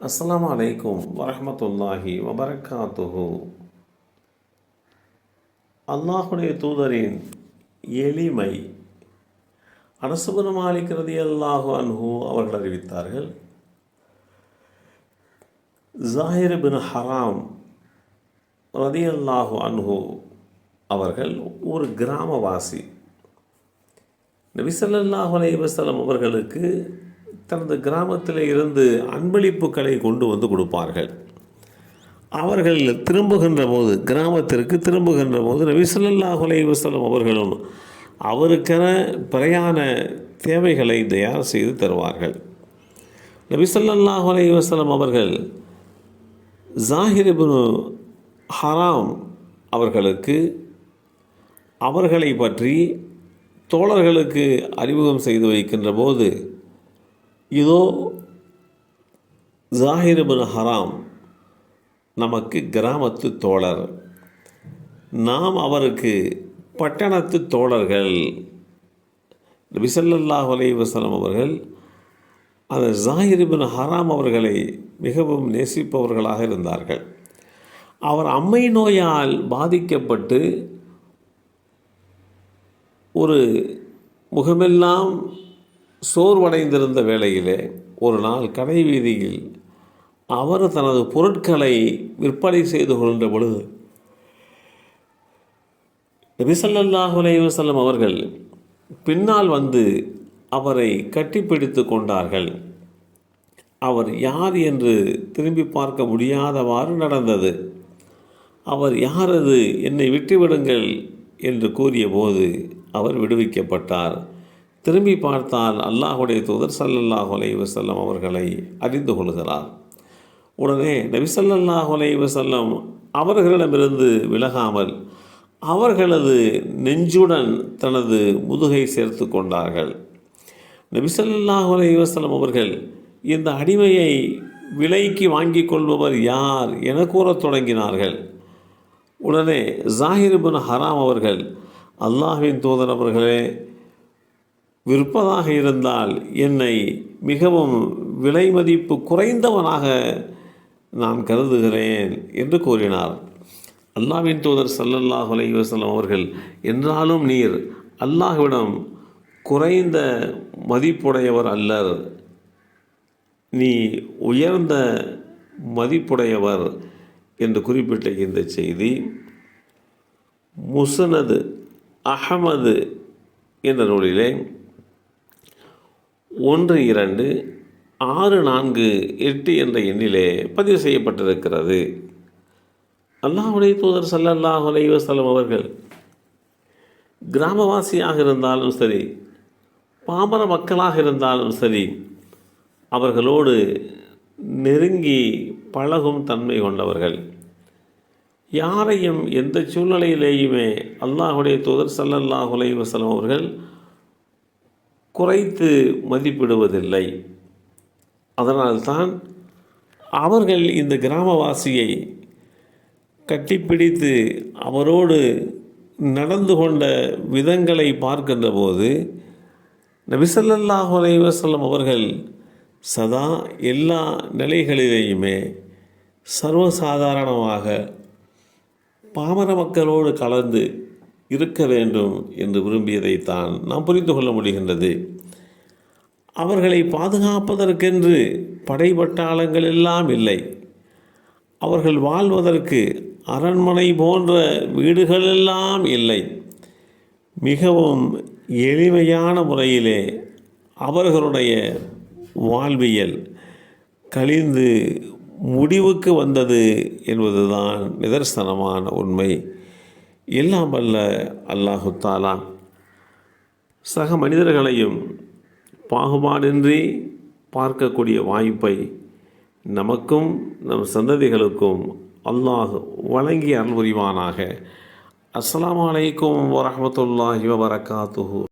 அஸ்லாம் அலைக்கும் வரமத்துல்லாஹி வபரகாத்துஹு அல்லாஹுடைய தூதரின் எளிமை அனசுபன் மாலிக் அல்லாஹு அன்ஹு அவர்கள் அறிவித்தார்கள். ஜாஹிர் பின் ஹராம் ரதியல்லாஹு அன்ஹு அவர்கள் ஒரு கிராமவாசி. நபிசல்லாஹு அலைவசலம் அவர்களுக்கு தனது கிராமத்தில் இருந்து அன்பளிப்புகளை கொண்டு வந்து கொடுப்பார்கள். அவர்கள் திரும்புகின்ற போது கிராமத்திற்கு திரும்புகின்ற போது நபி ஸல்லல்லாஹு அவர்களும் அவருக்கென பிரயாண தேவைகளை தயார் செய்து தருவார்கள். நபி ஸல்லல்லாஹு அவர்கள் ஜாஹிர் ஹராம் அவர்களுக்கு அவர்களை பற்றி தோழர்களுக்கு அறிமுகம் செய்து வைக்கின்ற போது இதோ ஜாகிர்பின் ஹராம் நமக்கு கிராமத்து தோழர். நாம் அவருக்கு பட்டணத்து தோழர்கள். விசல்லாஹ் அலை வசலம் அவர்கள் அந்த ஜாகிர்பின் ஹராம் அவர்களை மிகவும் நேசிப்பவர்களாக இருந்தார்கள். அவர் அம்மை நோயால் பாதிக்கப்பட்டு ஒரு முகமெல்லாம் சோர்வடைந்திருந்த வேளையிலே ஒரு நாள் கடை வீதியில் அவர் தனது பொருட்களை விற்பனை செய்து கொள்கின்ற பொழுது நபிசல்லாஹு அலைவசல்லம் அவர்கள் பின்னால் வந்து அவரை கட்டிப்பிடித்து கொண்டார்கள். அவர் யார் என்று திரும்பி பார்க்க முடியாதவாறு நடந்தது. அவர் யாரது என்னை விட்டுவிடுங்கள் என்று கூறியபோது அவர் விடுவிக்கப்பட்டார். திரும்பி பார்த்தால் அல்லாஹுடைய தூதர் சல்லல்லாஹ் அலைஹி வஸல்லம் அவர்களை அறிந்து கொள்கிறார். உடனே நபி ஸல்லல்லாஹு அலைஹி அவர்களிடமிருந்து விலகாமல் அவர்களது நெஞ்சுடன் தனது முதுகை சேர்த்து கொண்டார்கள். நபி ஸல்லல்லாஹு அலைஹி அவர்கள் இந்த அடிமையை விலைக்கு வாங்கி கொள்பவர் யார் என கூறத் தொடங்கினார்கள். உடனே ஜாகிர்பின் ஹராம் அவர்கள் அல்லாஹின் தூதர் அவர்களே விற்பதாக இருந்தால் என்னை மிகவும் விலை மதிப்பு குறைந்தவனாக நான் கருதுகிறேன் என்று கூறினார். அல்லாவின் தூதர் சல்லல்லாஹ் அலைஹி அவர்கள் என்றாலும் நீர் அல்லாஹ்விடம் குறைந்த மதிப்புடையவர் அல்லர். நீ உயர்ந்த மதிப்புடையவர் என்று குறிப்பிட்ட இந்த செய்தி முசனது அகமது என்ற நூலிலே ஒன்று இரண்டு ஆறு நான்கு எட்டு என்ற எண்ணிலே பதிவு செய்யப்பட்டிருக்கிறது. அல்லாஹுடைய தூதர் சல்லல்லாஹ் அலைவசலம் அவர்கள் கிராமவாசியாக இருந்தாலும் சரி பாமர மக்களாக இருந்தாலும் சரி அவர்களோடு நெருங்கி பழகும் தன்மை கொண்டவர்கள். யாரையும் எந்த சூழ்நிலையிலேயுமே அல்லாஹுடைய தூதர் சல்லல்லாஹ் அலைவசலம் அவர்கள் குறைத்து மதிப்பிடுவதில்லை. அதனால்தான் அவர்கள் இந்த கிராமவாசியை கட்டிப்பிடித்து அவரோடு நடந்து கொண்ட விதங்களை பார்க்கின்ற போது நபிசல்லாஹு அலைவசல்லம் அவர்கள் சதா எல்லா நிலைகளிலேயுமே சர்வசாதாரணமாக பாமர மக்களோடு கலந்து இருக்க வேண்டும் என்று விரும்பியதைத்தான் நாம் புரிந்து கொள்ள முடிகின்றது. அவர்களை பாதுகாப்பதற்கென்று படைபட்டாளங்கள் எல்லாம் இல்லை. அவர்கள் வாழ்வதற்கு அரண்மனை போன்ற வீடுகளெல்லாம் இல்லை. மிகவும் எளிமையான முறையிலே அவர்களுடைய வாழ்வியல் கழிந்து முடிவுக்கு வந்தது என்பதுதான் நிதர்சனமான உண்மை. எல்லாம் வல்ல அல்லாஹு தாலா. சக மனிதர்களையும் பாகுபாடின்றி பார்க்கக்கூடிய வாய்ப்பை நமக்கும் நம் சந்ததிகளுக்கும் அல்லாஹ் வழங்கி அருள் புரிவானாக அஸ்லாம் வலைக்கம் வரமத்துல்லாஹி வபரகாத்துஹு.